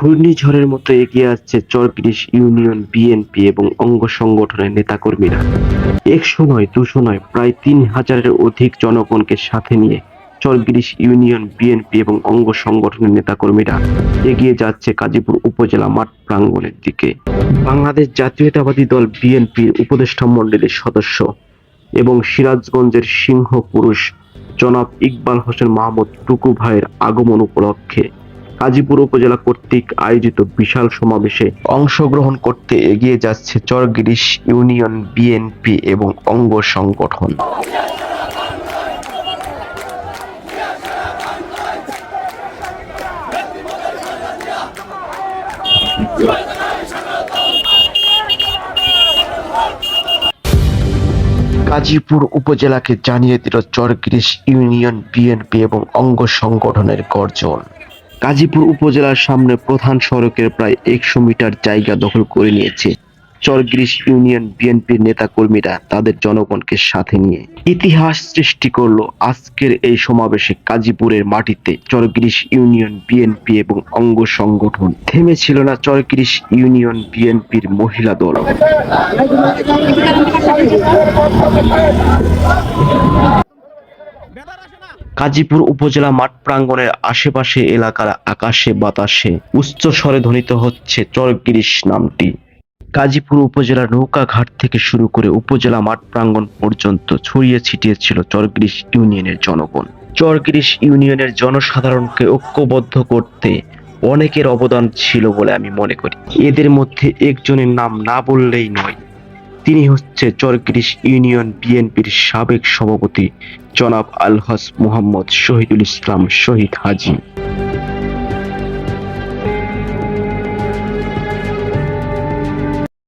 ঘূর্ণিঝড়ের মতো এগিয়ে আসছে চরকিরিশ ইউনিয়ন, বিএনপি এবং অঙ্গ সংগঠনের নেতাকর্মীরা। এক সময় দুশো নয় প্রায় তিন হাজারের অধিক জনগণকে সাথে নিয়ে চরগিরিশ ইউনিয়ন, বিএনপি এবং অঙ্গ সংগঠনের নেতাকর্মীরা এগিয়ে যাচ্ছে গাজীপুর উপজেলা মাঠ প্রাঙ্গণের দিকে। বাংলাদেশ জাতীয়তাবাদী দল বিএনপির উপদেষ্টা মণ্ডলীর সদস্য এবং সিরাজগঞ্জের সিংহ পুরুষ জনাব ইকবাল হোসেন মাহমুদ টুকু ভাইয়ের আগমন উপলক্ষে গাজীপুর উপজেলা কর্তৃক আয়োজিত বিশাল সমাবেশে অংশগ্রহণ করতে এগিয়ে যাচ্ছে চরগিরিশ ইউনিয়ন, বিএনপি এবং অঙ্গ সংগঠন। গাজীপুর উপজেলাকে জানিয়ে দিল চরগিরিশ ইউনিয়ন, বিএনপি এবং অঙ্গ সংগঠনের গর্জন। গাজীপুর উপজেলার সামনে প্রধান সড়কের প্রায় একশো মিটার জায়গা দখল করে নিয়েছে। চরগিরিশ ইউনিয়ন বিএনপির নেতাকর্মীরা তাদের জনগণকে সাথে নিয়ে ইতিহাস সৃষ্টি করল আজকের এই সমাবেশে গাজীপুরের মাটিতে চরগিরিশ ইউনিয়ন বিএনপি এবং অঙ্গ সংগঠন। থেমেছিল না চরগিরিশ ইউনিয়ন বিএনপির মহিলা দল। গাজীপুর উপজেলা মাঠ প্রাঙ্গণের আশেপাশে এলাকার আকাশে বাতাসে উচ্চ স্বরে ধ্বনিত হচ্ছে চরগিরিশ নামটি। গাজীপুর উপজেলার নৌকাঘাট থেকে শুরু করে উপজেলা মাঠ প্রাঙ্গণ পর্যন্ত ছড়িয়ে ছিটিয়েছিল চরগিরিশ ইউনিয়নের জনগণ। চরগিরিশ ইউনিয়নের জনসাধারণকে ঐক্যবদ্ধ করতে অনেকের অবদান ছিল বলে আমি মনে করি। এদের মধ্যে একজনের নাম না বললেই নয় তিনি হচ্ছে চরকিরিশ ইউনিয়ন বিএনপির সাবেক সভাপতি জনাব আলহাস মোহাম্মদ শহীদুল ইসলাম শহীদ হাজি।